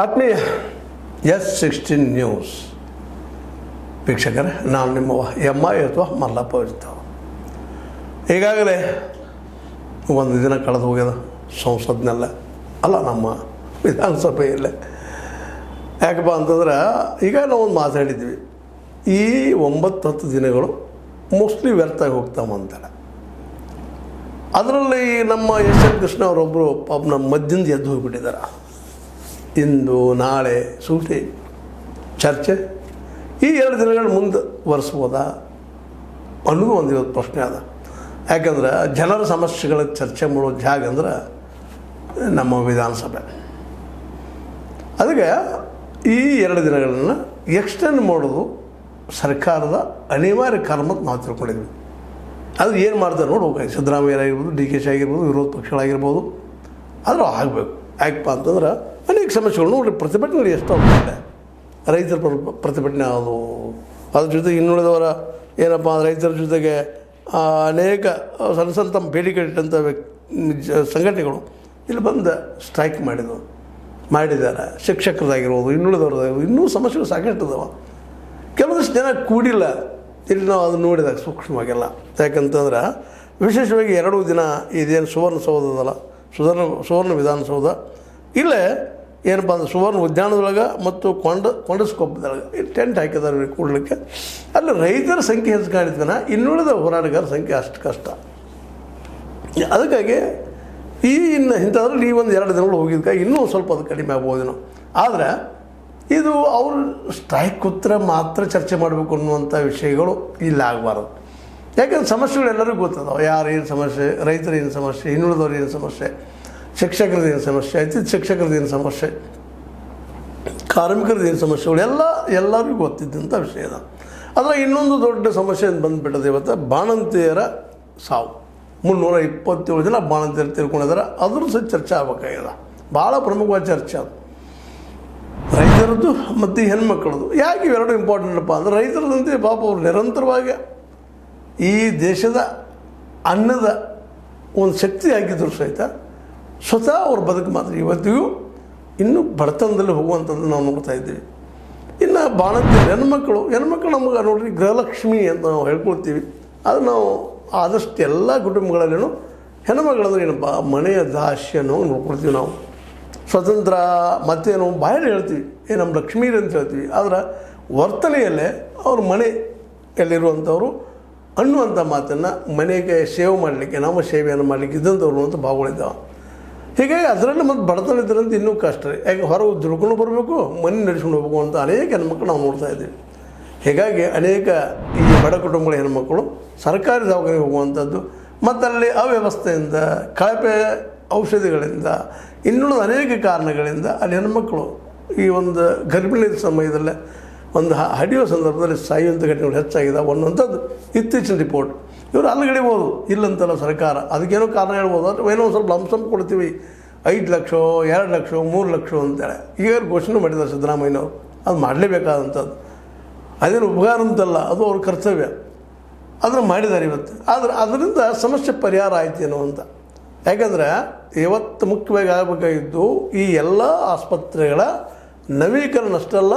ಆತ್ಮೀಯ S sixteen news. ವೀಕ್ಷಕರೇ ನಾನು ನಿಮ್ಮ ಎಮ್ಮ ಅಥವಾ ಮಲ್ಲಪ್ಪ ಇರ್ತಾವೆ. ಈಗಾಗಲೇ ಒಂದು ದಿನ ಕಳೆದು ಹೋಗ್ಯದ ಸಂಸತ್ನೆಲ್ಲ ಅಲ್ಲ, ನಮ್ಮ ವಿಧಾನಸಭೆಯಲ್ಲೇ. ಯಾಕಪ್ಪ ಅಂತಂದ್ರೆ, ಈಗ ನಾವು ಒಂದು ಮಾತಾಡಿದ್ವಿ ಈ ಒಂಬತ್ತು ಹತ್ತು ದಿನಗಳು ಮೋಸ್ಟ್ಲಿ ವ್ಯರ್ಥ ಆಗಿ ಹೋಗ್ತಾವಂತಾರೆ ಅದರಲ್ಲಿ ನಮ್ಮ ಎನ್ ಕೃಷ್ಣ ಅವರೊಬ್ಬರು ಪಾಪ ನಮ್ಮ ಮಧ್ಯದಿಂದ ಎದ್ದು ಹೋಗಿಬಿಟ್ಟಿದ್ದಾರೆ. ಇಂದು, ನಾಳೆ, ಸೂಟಿ, ಚರ್ಚೆ, ಈ ಎರಡು ದಿನಗಳ ಮುಂದೆ ಒರೆಸ್ಬೋದಾ? ಅನ್ನೋದು ಒಂದು ಇವತ್ತು ಪ್ರಶ್ನೆ ಅದ ಯಾಕಂದ್ರೆ ಜನರ ಸಮಸ್ಯೆಗಳ ಚರ್ಚೆ ಮಾಡೋ ಜಾಗ ಅಂದ್ರೆ ನಮ್ಮ ವಿಧಾನಸಭೆ. ಅದಕ್ಕೆ ಈ ಎರಡು ದಿನಗಳನ್ನು ಎಕ್ಸ್ಟೆಂಡ್ ಮಾಡೋದು ಸರ್ಕಾರದ ಅನಿವಾರ್ಯ ಕರ್ಮಕ್ಕೆ ನಾವು ತಿಳ್ಕೊಂಡಿದ್ವಿ. ಅದು ಏನು ಮಾಡ್ತಾರೆ ನೋಡಿ, ಹೋಗಿ ಸಿದ್ದರಾಮಯ್ಯ ಆಗಿರ್ಬೋದು, ಡಿ ಕೆ ಶಿ ಆಗಿರ್ಬೋದು, ವಿರೋಧ ಪಕ್ಷಗಳಾಗಿರ್ಬೋದು. ಆದರೂ ಆಗಬೇಕು. ಯಾಕಪ್ಪ ಅಂತಂದ್ರೆ ಅನೇಕ ಸಮಸ್ಯೆಗಳು ನೋಡಿರಿ ಪ್ರತಿಭಟನೆಗಳು ಎಷ್ಟು ರೈತರ ಪ್ರ- ಪ್ರತಿಭಟನೆ ಅದು ಅದ್ರ ಜೊತೆಗೆ ಇನ್ನುಳಿದವರ ಏನಪ್ಪ ರೈತರ ಜೊತೆಗೆ ಅನೇಕ ಸಣ್ಣ ಸಣ್ಣ ತಮ್ಮ ಬೇಡಿಕೆ ಇಟ್ಟಂಥ ವ್ಯಕ್ತಿ ಸಂಘಟನೆಗಳು ಇಲ್ಲಿ ಬಂದು ಸ್ಟ್ರೈಕ್ ಮಾಡಿದವು. ಮಾಡಿದ್ದಾರೆ. ಶಿಕ್ಷಕರದಾಗಿರ್ಬೋದು ಇನ್ನುಳಿದವ್ರದ್ದಾಗಿರ್ಬೋದು ಇನ್ನೂ ಸಮಸ್ಯೆಗಳು ಸಾಕಷ್ಟು ಇದಾವೆ. ಕೆಲವೊಂದಿಷ್ಟು ಜನ ಕೂಡಿಲ್ಲ. ಇಲ್ಲಿ ನಾವು ಅದನ್ನು ನೋಡಿದಾಗ ಸೂಕ್ಷ್ಮವಾಗಿಲ್ಲ. ಯಾಕಂತಂದ್ರೆ, ವಿಶೇಷವಾಗಿ ಎರಡು ದಿನ ಇದೇನು ಸುವರ್ಣಸೌಧದಲ್ಲ ಸುವರ್ಣ ಸುವರ್ಣ ವಿಧಾನಸೌಧ. ಇಲ್ಲೇ ಏನಪ್ಪ ಅಂದ್ರೆ ಸುವರ್ಣ ಉದ್ಯಾನದೊಳಗೆ ಮತ್ತು ಕೊಂಡ, ಕೊಂಡಸ್ಕೊಪ್ಪದೊಳಗೆ. ಟೆಂಟ್ ಹಾಕಿದ್ದಾರೆ ಇವ್ರಿಗೆ ಕೂಡಲಿಕ್ಕೆ. ಅಲ್ಲಿ ರೈತರ ಸಂಖ್ಯೆ ಹೆಚ್ಚು ಕಾಣಿದ್ದಾನೆ ಇನ್ನುಳಿದ ಹೋರಾಟಗಾರ ಸಂಖ್ಯೆ ಅಷ್ಟು ಕಷ್ಟ. ಅದಕ್ಕಾಗಿ ಈ ಇನ್ನು ಇಂಥದ್ರಲ್ಲಿ ಈ ಒಂದು ಎರಡು ದಿನಗಳು ಹೋಗಿದ್ದ ಇನ್ನೂ ಸ್ವಲ್ಪ ಅದು ಕಡಿಮೆ ಆಗ್ಬೋದೇನೋ. ಆದರೆ ಇದು ಅವರು ಸ್ಟ್ರೈಕ್ ಕೂತ್ರ ಮಾತ್ರ ಚರ್ಚೆ ಮಾಡಬೇಕು ಅನ್ನುವಂಥ ವಿಷಯಗಳು ಇಲ್ಲಿ ಆಗಬಾರ್ದು. ಯಾಕಂದ್ರೆ ಸಮಸ್ಯೆಗಳು ಎಲ್ಲರಿಗೂ ಗೊತ್ತದವು. ಯಾರು ಏನು ಸಮಸ್ಯೆ, ರೈತರು ಏನು ಸಮಸ್ಯೆ, ಇನ್ನುಳಿದವ್ರು ಏನು ಸಮಸ್ಯೆ. ಶಿಕ್ಷಕರದ್ದು ಏನು ಸಮಸ್ಯೆ ಐತಿ ಶಿಕ್ಷಕರದ್ದು ಏನು ಸಮಸ್ಯೆ? ಕಾರ್ಮಿಕರದ್ದು ಏನು ಸಮಸ್ಯೆಗಳು ಎಲ್ಲ, ಎಲ್ಲರಿಗೂ ಗೊತ್ತಿದ್ದಂಥ ವಿಷಯ ಇದೆ. ಅದರ ಇನ್ನೊಂದು ದೊಡ್ಡ ಸಮಸ್ಯೆ ಅಂತ ಬಂದುಬಿಟ್ಟದೆ ಇವತ್ತು, ಬಾಣಂತಿಯರ ಸಾವು. ಮುನ್ನೂರ ಇಪ್ಪತ್ತೇಳು ಜನ ಬಾಣಂತಿಯರು ತಿಳ್ಕೊಂಡಿದ್ದಾರೆ ಅದ್ರ ಸಹ ಚರ್ಚೆ ಆಗ್ಬೇಕಾಗಿದೆ. ಭಾಳ ಪ್ರಮುಖವಾದ ಚರ್ಚೆ ಅದು. ರೈತರದ್ದು ಮತ್ತು ಹೆಣ್ಮಕ್ಳದ್ದು. ಯಾಕೆ ಇವೆರಡು ಇಂಪಾರ್ಟೆಂಟಪ್ಪ ಅಂದರೆ ರೈತರದಂತೆ ಪಾಪ ಅವರು ನಿರಂತರವಾಗಿ ಈ ದೇಶದ ಅನ್ನದ ಒಂದು ಶಕ್ತಿ ಆಗಿದ್ರು ಸಹಿತ ಸ್ವತಃ ಅವ್ರ ಬದುಕು ಮಾತ್ರ. ಇವತ್ತಿಗೂ ಇನ್ನೂ ಬಡತನದಲ್ಲಿ ಹೋಗುವಂಥದ್ದು ನಾವು ನೋಡ್ತಾ ಇದ್ದೀವಿ. ಇನ್ನು ಬಾಣಂತಿ ಹೆಣ್ಮಕ್ಳು ಹೆಣ್ಮಕ್ಳು ನಮಗೆ ನೋಡ್ರಿ ಗೃಹಲಕ್ಷ್ಮಿ ಅಂತ ನಾವು ಹೇಳ್ಕೊಳ್ತೀವಿ. ಅದು ನಾವು ಆದಷ್ಟು ಎಲ್ಲ ಕುಟುಂಬಗಳಲ್ಲೂ ಹೆಣ್ಮಕ್ಳಂದ್ರೆ ಏನಪ್ಪ ಮನೆಯ ದಾಸ್ಯನೋ ನೋಡ್ಕೊಳ್ತೀವಿ ನಾವು. ಸ್ವತಂತ್ರ ಮತ್ತೇನು ಬಾಯಲ್ಲಿ ಹೇಳ್ತೀವಿ, ಏ ನಮ್ಮ ಲಕ್ಷ್ಮೀರಿ ಅಂತ ಹೇಳ್ತೀವಿ. ಆದರೆ ವರ್ತನೆಯಲ್ಲೇ ಅವ್ರ ಮನೆಯಲ್ಲಿರುವಂಥವ್ರು ಅನ್ನುವಂಥ ಮಾತನ್ನು ಮನೆಗೆ ಸೇವೆ ಮಾಡಲಿಕ್ಕೆ ನಮ್ಮ ಸೇವೆಯನ್ನು ಮಾಡಲಿಕ್ಕೆ ಇದ್ದಂಥವ್ರು ಅಂತ ಭಾವಗಳಿದ್ದಾವೆ ಹೀಗಾಗಿ ಅದರಲ್ಲಿ ಮತ್ತು ಬಡತನ ಇದ್ರಂತ ಇನ್ನೂ ಕಷ್ಟ ರೀ. ಯಾಕೆ ಹೊರಗೆ ದುಡ್ಕೊಂಡು ಬರಬೇಕು, ಮನೆ ನಡೆಸ್ಕೊಂಡು ಹೋಗ್ಬೇಕು ಅಂತ ಅನೇಕ ಹೆಣ್ಮಕ್ಳು ನಾವು ನೋಡ್ತಾ ಇದ್ದೀವಿ. ಹೀಗಾಗಿ ಅನೇಕ ಈ ಬಡ ಕುಟುಂಬಗಳ ಹೆಣ್ಮಕ್ಳು ಸರ್ಕಾರಿ ದವಾಖಾನೆಗೆ ಹೋಗುವಂಥದ್ದು ಮತ್ತು ಅಲ್ಲಿ ಅವ್ಯವಸ್ಥೆಯಿಂದ, ಕಳಪೆ ಔಷಧಿಗಳಿಂದ, ಇನ್ನುಳಿದ ಅನೇಕ ಕಾರಣಗಳಿಂದ ಅಲ್ಲಿ ಹೆಣ್ಮಕ್ಳು ಈ ಒಂದು ಗರ್ಭಿಣಿ ಸಮಯದಲ್ಲೇ ಒಂದು ಹಡಿಯುವ ಹಡಿಯೋ ಸಂದರ್ಭದಲ್ಲಿ ಸಾಯುವಂಥ ಘಟನೆಗಳು ಹೆಚ್ಚಾಗಿದೆ ಅನ್ನುವಂಥದ್ದು ಇತ್ತೀಚಿನ ರಿಪೋರ್ಟ್ ಇವರು ಅಲ್ಲಿಗಡಿಬೋದು ಇಲ್ಲಂತಲ್ಲ ಸರ್ಕಾರ. ಅದಕ್ಕೇನೋ ಕಾರಣ ಹೇಳ್ಬೋದು. ಅಥವಾ ಏನೋ ಸ್ವಲ್ಪ ಲಂಸಮ್ ಕೊಡ್ತೀವಿ. ಐದು ಲಕ್ಷ, ಎರಡು ಲಕ್ಷ, ಮೂರು ಲಕ್ಷ ಅಂತೇಳಿ. ಈಗ ಘೋಷಣೆ ಮಾಡಿದ್ದಾರೆ ಸಿದ್ದರಾಮಯ್ಯನವರು. ಅದು ಮಾಡಲೇಬೇಕಾದಂಥದ್ದು. ಅದೇನು ಉಪಕಾರ ಅಂತಲ್ಲ, ಅದು ಅವ್ರ ಕರ್ತವ್ಯ. ಅದನ್ನು ಮಾಡಿದ್ದಾರೆ ಇವತ್ತು. ಆದರೆ ಅದರಿಂದ ಸಮಸ್ಯೆ ಪರಿಹಾರ ಆಯ್ತೇನೋ ಅಂತ ಯಾಕಂದರೆ ಇವತ್ತು ಮುಖ್ಯವಾಗಿ ಆಗಬೇಕಾಗಿದ್ದು ಈ ಎಲ್ಲ ಆಸ್ಪತ್ರೆಗಳ ನವೀಕರಣ ಅಷ್ಟಲ್ಲ,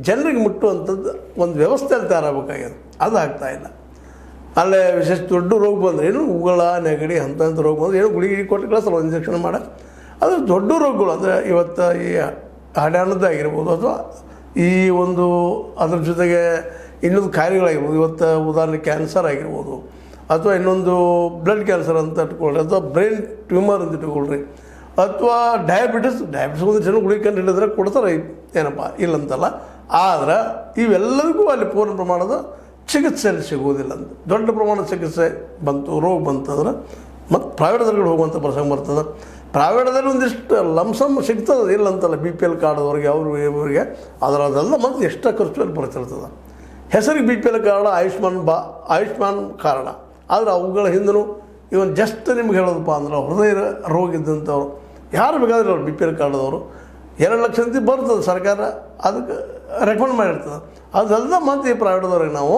ಜನರಿಗೆ ಮುಟ್ಟುವಂಥದ್ದು ಒಂದು ವ್ಯವಸ್ಥೆಯಲ್ಲಿ ತಯಾರಾಗಬೇಕಾಗಿದೆ. ಅದು ಆಗ್ತಾಯಿಲ್ಲ ಅಲ್ಲೇ ವಿಶೇಷ ದೊಡ್ಡ ರೋಗ ಬಂದರೆ ಏನು ಉಗುಳ, ನೆಗಡಿ ಅಂತ ರೋಗ ಬಂದರೆ ಏನು ಗುಳಿಗೆ ಕೊಟ್ಟು ಕಳಿಸಲ್ಲ ಇಂಜೆಕ್ಷನ್ ಮಾಡ. ಅದು ದೊಡ್ಡ ರೋಗಗಳು, ಅಂದರೆ ಇವತ್ತು ಈ ಹಡ್ಯಾಣದ್ದಾಗಿರ್ಬೋದು ಅಥವಾ ಈ ಒಂದು ಅದ್ರ ಜೊತೆಗೆ ಇನ್ನೊಂದು ಕಾಯಿಲೆಗಳಾಗಿರ್ಬೋದು ಇವತ್ತು ಉದಾಹರಣೆ ಕ್ಯಾನ್ಸರ್ ಆಗಿರ್ಬೋದು. ಅಥವಾ ಇನ್ನೊಂದು ಬ್ಲಡ್ ಕ್ಯಾನ್ಸರ್ ಅಂತ ಇಟ್ಕೊಳ್ರಿ ಅಥವಾ ಬ್ರೈನ್ ಟ್ಯೂಮರ್ ಅಂತ ಇಟ್ಕೊಳ್ರಿ ಅಥವಾ ಡಯಾಬಿಟಿಸ್ ಡಯಾಬಿಟಿಸ್ ಒಂದು ಜನ ಗುಳಿ ಕಂಡು ಹಿಡಿದ್ರೆ ಕೊಡ್ತಾರೆ, ಏನಪ್ಪ ಇಲ್ಲಂತಲ್ಲ ಆದ್ರೆ ಇವೆಲ್ಲದಕ್ಕೂ ಅಲ್ಲಿ ಪೂರ್ಣ ಪ್ರಮಾಣದ ಚಿಕಿತ್ಸೆ ಅಲ್ಲಿ ಸಿಗುವುದಿಲ್ಲ. ಅಂತ ದೊಡ್ಡ ಪ್ರಮಾಣದ ಚಿಕಿತ್ಸೆ ಬಂತು, ರೋಗ ಬಂತಂದ್ರೆ ಮತ್ತು ಪ್ರೈವೇಟ್ದಲ್ಲಿ ಹೋಗುವಂಥ ಪ್ರಸಂಗ ಬರ್ತದೆ. ಪ್ರೈವೇಟ್ದಲ್ಲಿ ಒಂದಿಷ್ಟು ಲಂಸಮ್ ಸಿಗ್ತದೆ, ಇಲ್ಲ ಅಂತಲ್ಲ ಬಿ ಪಿ ಎಲ್ ಕಾರ್ಡ್ದವ್ರಿಗೆ ಅವರು, ಇವರಿಗೆ. ಅದರದೆಲ್ಲ ಮತ್ತು ಎಷ್ಟು ಖರ್ಚು ಅಲ್ಲಿ ಬರ್ತಿರ್ತದೆ. ಹೆಸರಿಗೆ B P L card Ayushman ಬಾ, ಆಯುಷ್ಮಾನ್ ಕಾರಣ. ಆದರೆ ಅವುಗಳ ಹಿಂದೂ ಇವನ್ ಜಸ್ಟ್ ನಿಮ್ಗೆ ಹೇಳೋದಪ್ಪ ಅಂದ್ರೆ ಹೃದಯ ರೋಗ ಇದ್ದಂಥವ್ರು. ಯಾರು ಬೇಕಾದ್ರೆ ಅವ್ರು ಬಿ ಪಿ ಎಲ್ ಕಾರ್ಡ್ದವರು ಎರಡು ಲಕ್ಷ ಅಂತ ಬರ್ತದೆ ಸರ್ಕಾರ. ಅದಕ್ಕೆ ರೆಕಮೆಂಡ್ ಮಾಡಿರ್ತದೆ. ಅದೆಲ್ಲ ಮತ್ತು ಈ ಪ್ರೈವೇಟ್ದವ್ರಿಗೆ ನಾವು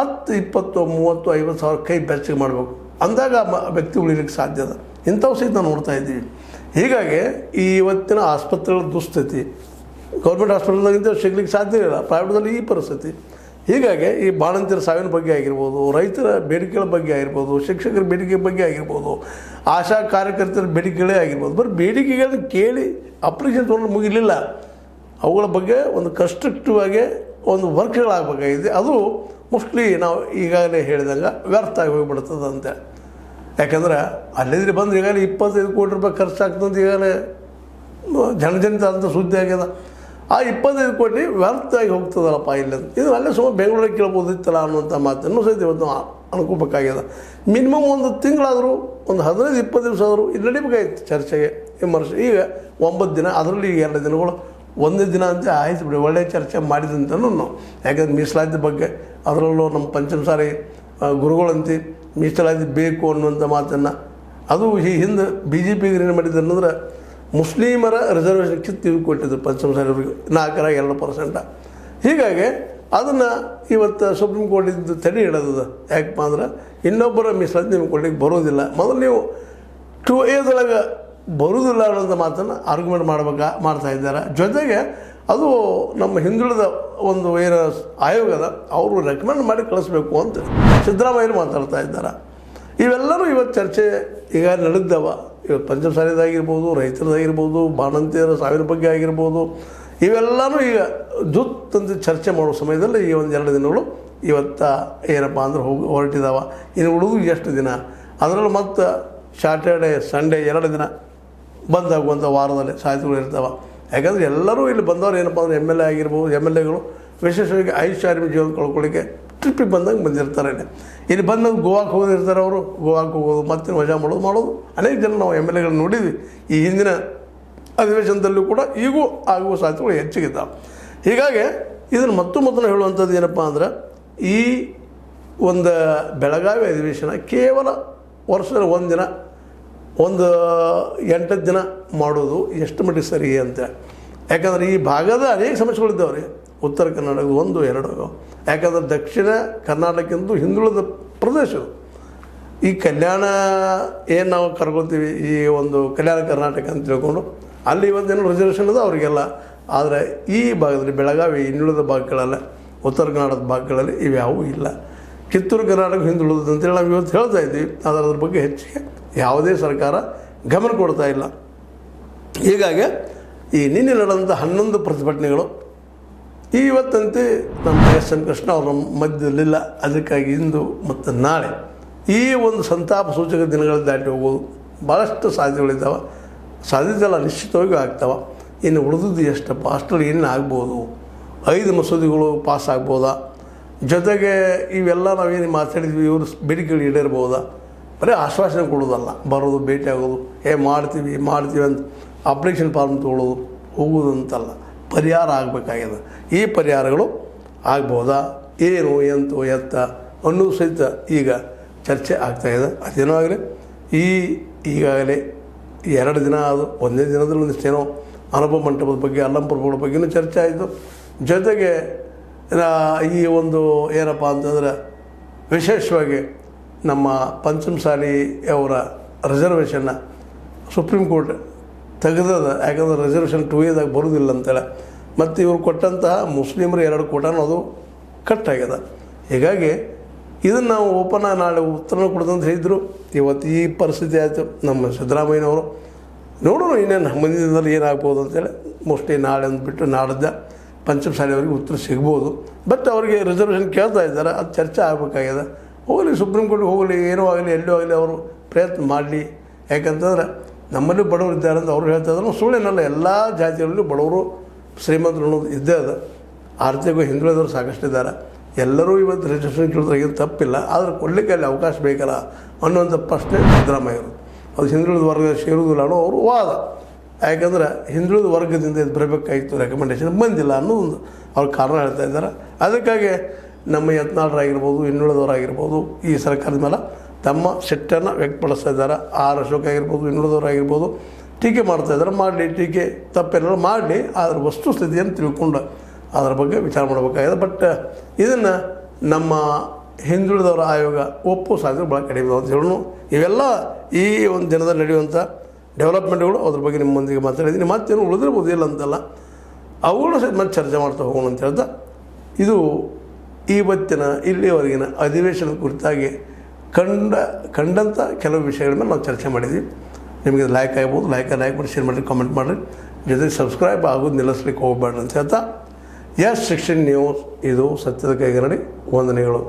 ಮತ್ತು ಇಪ್ಪತ್ತು, ಮೂವತ್ತು, ಐವತ್ತು ಸಾವಿರ ಕೈ ಬೆಚ್ಚಗೆ ಮಾಡಬೇಕು. ಅಂದಾಗ ವ್ಯಕ್ತಿ ಉಳಿಲಿಕ್ಕೆ ಸಾಧ್ಯ ಅದ. ಇಂಥವು ಸಹಿತ ನೋಡ್ತಾ ಇದ್ದೀವಿ. ಹೀಗಾಗಿ ಈ ಇವತ್ತಿನ ಆಸ್ಪತ್ರೆಗಳ ದುಸ್ಥಿತಿ ಗೌರ್ಮೆಂಟ್ ಹಾಸ್ಪಿಟಲ್ದಾಗಿಂತ ಸಿಗ್ಲಿಕ್ಕೆ ಸಾಧ್ಯ ಇಲ್ಲ. ಪ್ರೈವೇಟ್ದಲ್ಲಿ ಈ ಪರಿಸ್ಥಿತಿ. ಹೀಗಾಗಿ ಈ ಬಾಣಂತಿಯರ ಸಾವಿನ ಬಗ್ಗೆ ಆಗಿರ್ಬೋದು, ರೈತರ ಬೇಡಿಕೆಗಳ ಬಗ್ಗೆ ಆಗಿರ್ಬೋದು, ಶಿಕ್ಷಕರ ಬೇಡಿಕೆ ಬಗ್ಗೆ ಆಗಿರ್ಬೋದು, ಆಶಾ ಕಾರ್ಯಕರ್ತರ ಬೇಡಿಕೆಗಳೇ ಆಗಿರ್ಬೋದು. ಬರೀ ಬೇಡಿಕೆಗಳನ್ನ ಕೇಳಿ ಅಪ್ಲಿಕೇಶನ್ ತೊಗೊಂಡು ಮುಗಿಲಿಲ್ಲ. ಅವುಗಳ ಬಗ್ಗೆ ಒಂದು ಕನ್ಸ್ಟ್ರಕ್ಟಿವ್ ಆಗಿ ಒಂದು ವರ್ಕ್ಗಳಾಗಬೇಕಾಗಿದೆ. ಅದು ಮೋಸ್ಟ್ಲಿ ನಾವು ಈಗಾಗಲೇ ಹೇಳಿದಂಗೆ ವ್ಯರ್ಥ ಆಗಿ ಹೋಗಿಬಿಡ್ತದಂತೆ. ಯಾಕಂದ್ರೆ ಅಲ್ಲಿದ್ರೆ ಬಂದ್ರೆ ಈಗಾಗಲೇ ಇಪ್ಪತ್ತೈದು ಕೋಟಿ ರೂಪಾಯಿ ಖರ್ಚಾಗ್ತಂತ ಈಗಾಗಲೇ ಜನಜನಿತ ಅಂತ ಸುದ್ದಿ ಆಗ್ಯದ. ಆ ಇಪ್ಪತ್ತೈದು ಕೋಟಿ ವ್ಯರ್ಥ ಆಗಿ ಹೋಗ್ತದಲ್ಲಪ್ಪ ಇಲ್ಲಿ ಇದು ಅಲ್ಲೇ ಸುಮ್ಮನೆ ಬೆಂಗಳೂರಿಗೆ ಕೇಳ್ಬೋದಿತ್ತಲ್ಲ ಅನ್ನುವಂಥ ಮಾತನ್ನು ಸಹಿತ ಇವತ್ತು ಅನ್ಕೋಬೇಕಾಗ್ಯದ ಮಿನಿಮಮ್ ಒಂದು ತಿಂಗಳಾದರೂ, ಒಂದು ಹದಿನೈದು, ಇಪ್ಪತ್ತು ದಿವಸ ಆದರೂ ಇಲ್ಲಿ ನಡಿಬೇಕಾಗಿತ್ತು ಚರ್ಚೆಗೆ, ವಿಮರ್ಶೆ. ಈಗ ಒಂಬತ್ತು ದಿನ, ಅದರಲ್ಲಿ ಎರಡು ದಿನಗಳು ಒಂದೇ ದಿನ ಅಂತ ಆಯ್ತು ಬಿಡಿ ಒಳ್ಳೆಯ ಚರ್ಚೆ ಮಾಡಿದಂತನೂ ಯಾಕಂದ್ರೆ ಮೀಸಲಾತಿ ಬಗ್ಗೆ ಅದರಲ್ಲೂ ನಮ್ಮ ಪಂಚಮ ಸಾರಿ ಗುರುಗಳಂತೆ ಮೀಸಲಾತಿ ಬೇಕು ಅನ್ನುವಂಥ ಮಾತನ್ನು. ಅದು ಈ ಹಿಂದೆ ಬಿ ಜೆ ಪಿಗೆ ಏನು ಮಾಡಿದ್ರು ಅನ್ನಂದ್ರೆ ಮುಸ್ಲಿಮರ ರಿಸರ್ವೇಷನ್ ಕಿತ್ತು ಪಂಚಮ ಸಾರಿ ಅವರಿಗೆ, ನಾಲ್ಕರ ಎರಡು ಪರ್ಸೆಂಟ ಹೀಗಾಗಿ ಅದನ್ನು ಇವತ್ತು ಸುಪ್ರೀಂ ಕೋರ್ಟಿದ್ದು ತಡೆ ಹಿಡಿದದ ಯಾಕಪ್ಪ ಅಂದ್ರೆ ಇನ್ನೊಬ್ಬರ ಮೀಸಲಾತಿ ನಿಮ್ಗೆ ಕೊಡ್ಲಿಕ್ಕೆ ಬರೋದಿಲ್ಲ. ಮೊದಲು ನೀವು ಟು ಎದೊಳಗೆ ಬರುವುದಿಲ್ಲ ಅನ್ನೋಂಥ ಮಾತನ್ನು ಆರ್ಗ್ಯುಮೆಂಟ್ ಮಾಡ್ಬೇಕಾ, ಮಾಡ್ತಾ ಇದ್ದಾರೆ. ಜೊತೆಗೆ ಅದು ನಮ್ಮ ಹಿಂದುಳಿದ ಒಂದು ಏನು ಆಯೋಗದ ಅವರು ರೆಕಮೆಂಡ್ ಮಾಡಿ ಕಳಿಸ್ಬೇಕು ಅಂತ ಸಿದ್ದರಾಮಯ್ಯರು ಮಾತಾಡ್ತಾ ಇದ್ದಾರೆ. ಇವೆಲ್ಲರೂ ಇವತ್ತು ಚರ್ಚೆ ಈಗ ನಡೆದವ, ಇವತ್ತು ಪಂಚಮ ಸಾಲಿದಾಗಿರ್ಬೋದು ರೈತರದಾಗಿರ್ಬೋದು ಬಾಣಂತಿಯರ ಸಾವಿರ ಬಗ್ಗೆ ಆಗಿರ್ಬೋದು ಇವೆಲ್ಲನೂ ಈಗ ಜುತ್ತಂತ ಚರ್ಚೆ ಮಾಡುವ ಸಮಯದಲ್ಲಿ ಈ ಒಂದು ಎರಡು ದಿನಗಳು ಇವತ್ತ ಏನಪ್ಪ ಅಂದ್ರೆ ಹೋಗಿ ಹೊರಟಿದಾವ. ಇನ್ನು ಉಳಿದು ಎಷ್ಟು ದಿನ? ಅದರಲ್ಲೂ ಮತ್ತು ಸ್ಯಾಟರ್ಡೇ ಸಂಡೇ ಎರಡು ದಿನ. ಬಂದಾಗುವಂಥ ವಾರದಲ್ಲಿ ಸಾಹಿತಿಗಳು ಇರ್ತಾವೆ. ಯಾಕಂದರೆ ಎಲ್ಲರೂ ಇಲ್ಲಿ ಬಂದವರು ಏನಪ್ಪ ಅಂದರೆ ಎಂ ಎಲ್ ಎ ಆಗಿರ್ಬೋದು ಎಂ ಎಲ್ ಎಗಳು ವಿಶೇಷವಾಗಿ ಐಷಾರಾಮಿ ಜೀವನ ಕಳ್ಕೊಳ್ಳಿಕ್ಕೆ ಟ್ರಿಪ್ಪಿಗೆ ಬಂದಂಗೆ ಬಂದಿರ್ತಾರೆ ಇಲ್ಲಿ. ಇಲ್ಲಿ ಬಂದಂಗೆ ಗೋವಾಕ್ಕೆ ಹೋಗಿರ್ತಾರೆ ಅವರು. ಗೋವಾಕ್ಕೆ ಹೋಗೋದು ಮತ್ತೆ ವಜಾ ಮಾಡೋದು ಮಾಡೋದು. ಅನೇಕ ಜನ ನಾವು ಎಂ ಎಲ್ ಎಗಳನ್ನ ನೋಡಿದ್ವಿ. ಈ ಹಿಂದಿನ ಅಧಿವೇಶನದಲ್ಲೂ ಕೂಡ ಈಗೂ ಆಗುವ ಸಾಧ್ಯತೆಗಳು ಹೆಚ್ಚಿಗಿದ್ದಾವೆ. ಹೀಗಾಗಿ ಇದನ್ನು ಮತ್ತು ಮೊದಲು ಹೇಳುವಂಥದ್ದು ಏನಪ್ಪ ಅಂದ್ರೆ, ಈ ಒಂದು ಬೆಳಗಾವಿ ಅಧಿವೇಶನ ಕೇವಲ ವರ್ಷದ ಒಂದು ದಿನ ಒಂದು ಎಂಟು ದಿನ ಮಾಡೋದು ಎಷ್ಟು ಮಟ್ಟಿಗೆ ಸರಿ ಅಂತ? ಯಾಕಂದ್ರೆ ಈ ಭಾಗದ ಅನೇಕ ಸಮಸ್ಯೆಗಳಿದ್ದಾವೆ ರೀ ಉತ್ತರ ಕರ್ನಾಟಕದ ಒಂದು, ಎರಡು. ಯಾಕಂದ್ರೆ ದಕ್ಷಿಣ ಕರ್ನಾಟಕದ್ದು ಹಿಂದುಳಿದ ಪ್ರದೇಶ ಈ ಕಲ್ಯಾಣ ಏನು ನಾವು ಕರ್ಕೊತೀವಿ? ಈ ಒಂದು ಕಲ್ಯಾಣ ಕರ್ನಾಟಕ ಅಂತ ತಿಳ್ಕೊಂಡು ಅಲ್ಲಿ ಇವತ್ತೇನು ರಿಸರ್ವೇಷನ್ ಅದ ಅವರಿಗೆಲ್ಲ. ಆದರೆ ಈ ಭಾಗದಲ್ಲಿ ಬೆಳಗಾವಿ ಹಿಂದುಳಿದ ಭಾಗಗಳೆಲ್ಲ, ಉತ್ತರ ಕರ್ನಾಟಕದ ಭಾಗಗಳಲ್ಲಿ ಇವ್ಯಾವೂ ಇಲ್ಲ. ಕಿತ್ತೂರು ಕರ್ನಾಟಕ ಹಿಂದುಳಿದಂತೇಳಿ ನಾವು ಇವತ್ತು ಹೇಳ್ತಾ ಇದ್ದೀವಿ. ಅದ್ರ ಬಗ್ಗೆ ಹೆಚ್ಚಿಗೆ ಯಾವುದೇ ಸರ್ಕಾರ ಗಮನ ಕೊಡ್ತಾ ಇಲ್ಲ. ಹೀಗಾಗಿ ಈ ನಿನ್ನೆ ನಡೆದಂಥ ಹನ್ನೊಂದು ಪ್ರತಿಭಟನೆಗಳು ಇವತ್ತಂತೆ ನಮ್ಮ ಎಸ್ ಎನ್ ಕೃಷ್ಣ ಅವರ ಮಧ್ಯದಲ್ಲಿಲ್ಲ ಅದಕ್ಕಾಗಿ ಇಂದು ಮತ್ತು ನಾಳೆ ಈ ಒಂದು ಸಂತಾಪ ಸೂಚಕ ದಿನಗಳು ದಾಟಿ ಹೋಗೋದು ಭಾಳಷ್ಟು ಸಾಧ್ಯತೆಗಳಿದ್ದಾವೆ. ಸಾಧ್ಯತೆ ಎಲ್ಲ ನಿಶ್ಚಿತವಾಗಿ ಆಗ್ತಾವೆ. ಇನ್ನು ಉಳಿದದ್ದು ಎಷ್ಟಪ್ಪ? ಅಷ್ಟರಲ್ಲಿ ಏನು ಆಗ್ಬೋದು? ಐದು ಮಸೂದೆಗಳು ಪಾಸ್ ಆಗ್ಬೋದಾ? ಜೊತೆಗೆ ಇವೆಲ್ಲ ನಾವೇನು ಮಾತಾಡಿದ್ವಿ, ಇವರು ಬೇಡಿಕೆಗಳು ಈಡೇರ್ಬೋದಾ? ಬರೀ ಆಶ್ವಾಸನೆ ಕೊಡೋದಲ್ಲ ಬರೋದು ಭೇಟಿ ಆಗೋದು ಏ, ಮಾಡ್ತೀವಿ ಮಾಡ್ತೀವಿ ಅಂತ ಅಪ್ಲಿಕೇಶನ್ ಫಾರ್ಮ್ ತೊಗೊಳ್ಳೋದು ಹೋಗೋದು ಅಂತಲ್ಲ. ಪರಿಹಾರ ಆಗಬೇಕಾಗಿದೆ ಈ ಪರಿಹಾರಗಳು ಆಗ್ಬೋದಾ? ಏನು, ಎಂತು, ಎತ್ತ ಅನ್ನೋದು ಸಹಿತ ಈಗ ಚರ್ಚೆ ಆಗ್ತಾಯಿದೆ ಅದೇನೋ ಆಗಲಿ, ಈ ಈಗಾಗಲೇ ಎರಡು ದಿನ ಅದು ಒಂದೇ ದಿನದಲ್ಲಿ ಒಂದಿಷ್ಟೇನೋ ಅನುಭವ ಮಂಟಪದ ಬಗ್ಗೆ ಅಲ್ಲಂಪುರಗಳ ಬಗ್ಗೆನೂ ಚರ್ಚೆ ಆಯಿತು. ಜೊತೆಗೆ ಈ ಒಂದು ಏನಪ್ಪ ಅಂತಂದರೆ ವಿಶೇಷವಾಗಿ ನಮ್ಮ ಪಂಚಮಸಾಲಿ ಅವರ ರಿಸರ್ವೇಷನ್ನ ಸುಪ್ರೀಂ ಕೋರ್ಟ್ ತೆಗೆದದ, ಯಾಕಂದ್ರೆ ರಿಸರ್ವೇಷನ್ ಟೂ ಎದಾಗ ಬರೋದಿಲ್ಲ ಅಂತೇಳಿ. ಮತ್ತು ಇವರು ಕೊಟ್ಟಂತಹ ಮುಸ್ಲಿಮರು ಎರಡು ಕೋಟನೂ ಅದು ಕಟ್ ಆಗ್ಯದ. ಹೀಗಾಗಿ ಇದನ್ನು ನಾವು ಓಪನ್ ನಾಳೆ ಉತ್ತರ ಕೊಡ್ತಂತ ಹೇಳಿದ್ರು. ಇವತ್ತು ಈ ಪರಿಸ್ಥಿತಿ ಆಯಿತು, ನಮ್ಮ ಸಿದ್ದರಾಮಯ್ಯನವರು. ನೋಡೋಣ ಇನ್ನೇನು ಮುಂದಿನ ದಿನದಲ್ಲಿ ಏನಾಗ್ಬೋದು ಅಂತೇಳಿ. ಮೋಸ್ಟ್ಲಿ ನಾಳೆ ಅಂದ್ಬಿಟ್ಟು ನಾಡಿದ್ದ ಪಂಚಮ ಅವರಿಗೆ ಉತ್ತರ ಸಿಗ್ಬೋದು. ಬಟ್ ಅವರಿಗೆ ರಿಸರ್ವೇಷನ್ ಕೇಳ್ತಾ ಇದ್ದಾರೆ, ಅದು ಚರ್ಚೆ ಆಗಬೇಕಾಗಿದೆ ಹೋಗಲಿ, ಸುಪ್ರೀಂ ಕೋರ್ಟ್ ಹೋಗಲಿ, ಏನೋ ಆಗಲಿ, ಎಲ್ಲೋ ಆಗಲಿ ಅವರು ಪ್ರಯತ್ನ ಮಾಡಲಿ. ಯಾಕಂತಂದ್ರೆ ನಮ್ಮಲ್ಲಿ ಬಡವರು ಇದ್ದಾರೆ ಅಂತ ಅವರು ಹೇಳ್ತಾ ಇದ್ರು. ಸುಳ್ಳೇನಲ್ಲ, ಎಲ್ಲ ಜಾತಿಗಳಲ್ಲೂ ಬಡವರು ಶ್ರೀಮಂತರು ಅನ್ನೋದು ಇದ್ದೇ ಅದು. ಆರ್ಥಿಕ ಹಿಂದುಳಿದವರು ಸಾಕಷ್ಟು ಇದ್ದಾರೆ. ಎಲ್ಲರೂ ಇವತ್ತು ರಿಜಿಸ್ಟ್ರೇಷನ್ ಕೇಳಿದ್ರೆ ಏನು ತಪ್ಪಿಲ್ಲ. ಆದರೆ ಕೊಡಲಿಕ್ಕೆ ಅಲ್ಲಿ ಅವಕಾಶ ಬೇಕಲ್ಲ ಅನ್ನುವಂಥ ಪ್ರಶ್ನೆ ಸಿದ್ದರಾಮಯ್ಯರು ಅದು ಹಿಂದುಳಿದ ವರ್ಗ ಸೇರುವುದಿಲ್ಲ ಅನ್ನೋ ಅವರು ವಾದ. ಯಾಕಂದ್ರೆ ಹಿಂದುಳಿದ ವರ್ಗದಿಂದ ಇದು ಬರಬೇಕಾಗಿತ್ತು ರೆಕಮೆಂಡೇಷನ್ ಬಂದಿಲ್ಲ ಅನ್ನೋ ಅವ್ರು ಕಾರಣ ಹೇಳ್ತಾ ಇದ್ದಾರೆ. ಅದಕ್ಕಾಗಿ ನಮ್ಮ ಯತ್ನಾಳರಾಗಿರ್ಬೋದು, ಇನ್ನುಳಿದವರಾಗಿರ್ಬೋದು, ಈ ಸರ್ಕಾರದ ಮೇಲೆ ತಮ್ಮ ಸಿಟ್ಟನ್ನು ವ್ಯಕ್ತಪಡಿಸ್ತಾ ಇದ್ದಾರೆ. ಆರ್ ಅಶೋಕ್ ಆಗಿರ್ಬೋದು, ಇನ್ನುಳಿದವರಾಗಿರ್ಬೋದು, ಟೀಕೆ ಮಾಡ್ತಾ ಇದ್ದಾರೆ. ಮಾಡಲಿ, ಟೀಕೆ ತಪ್ಪೇನಾದ್ರು ಮಾಡಲಿ ಅದರ ವಸ್ತುಸ್ಥಿತಿಯನ್ನು ತಿಳ್ಕೊಂಡು ಅದರ ಬಗ್ಗೆ ವಿಚಾರ ಮಾಡಬೇಕಾಗಿದೆ. ಬಟ್ ಇದನ್ನು ನಮ್ಮ ಹಿಂದುಳಿದವರ ಆಯೋಗ ಒಪ್ಪು ಸಾಧ್ಯ ಭಾಳ ಕಡಿಮೆ ಅಂತ ಹೇಳೋಣ. ಇವೆಲ್ಲ ಈ ಒಂದು ದಿನದಲ್ಲಿ ನಡೆಯುವಂಥ ಡೆವಲಪ್ಮೆಂಟ್ಗಳು ಅದ್ರ ಬಗ್ಗೆ ನಿಮ್ಮೊಂದಿಗೆ ಮಾತಾಡಿದ್ದೀನಿ. ಮತ್ತೇನು ಉಳಿದಿರ್ಬೋದು ಇಲ್ಲ ಅಂತಲ್ಲ, ಅವುಗಳು ಸಹ ಮತ್ತೆ ಚರ್ಚೆ ಮಾಡ್ತಾ ಹೋಗೋಣ ಅಂತ ಹೇಳ್ತಾ ಇದು ಇವತ್ತಿನ, ಇಲ್ಲಿಯವರೆಗಿನ ಅಧಿವೇಶನದ ಕುರಿತಾಗಿ ಕಂಡ ಕಂಡಂಥ ಕೆಲವು ವಿಷಯಗಳ ಮೇಲೆ ನಾವು ಚರ್ಚೆ ಮಾಡಿದ್ವಿ. ನಿಮಗೆ ಲೈಕ್ ಆಗ್ಬೋದು ಲೈಕ್ ಲೈಕ್ ಮಾಡಿ ಶೇರ್ ಮಾಡಿರಿ ಕಾಮೆಂಟ್ ಮಾಡಿರಿ ಜೊತೆಗೆ ಸಬ್ಸ್ಕ್ರೈಬ್ ಆಗೋದು ನಿಲ್ಲಿಸ್ಲಿಕ್ಕೆ ಹೋಗ್ಬೇಡ್ರಿ ಅಂತ ಹೇಳ್ತಾ ಎಸ್ ಶಿಕ್ಷಣ ನ್ಯೂಸ್ ಇದು ಸತ್ಯದ ಕೈಗರಣಿ ವಂದನೆಗಳು.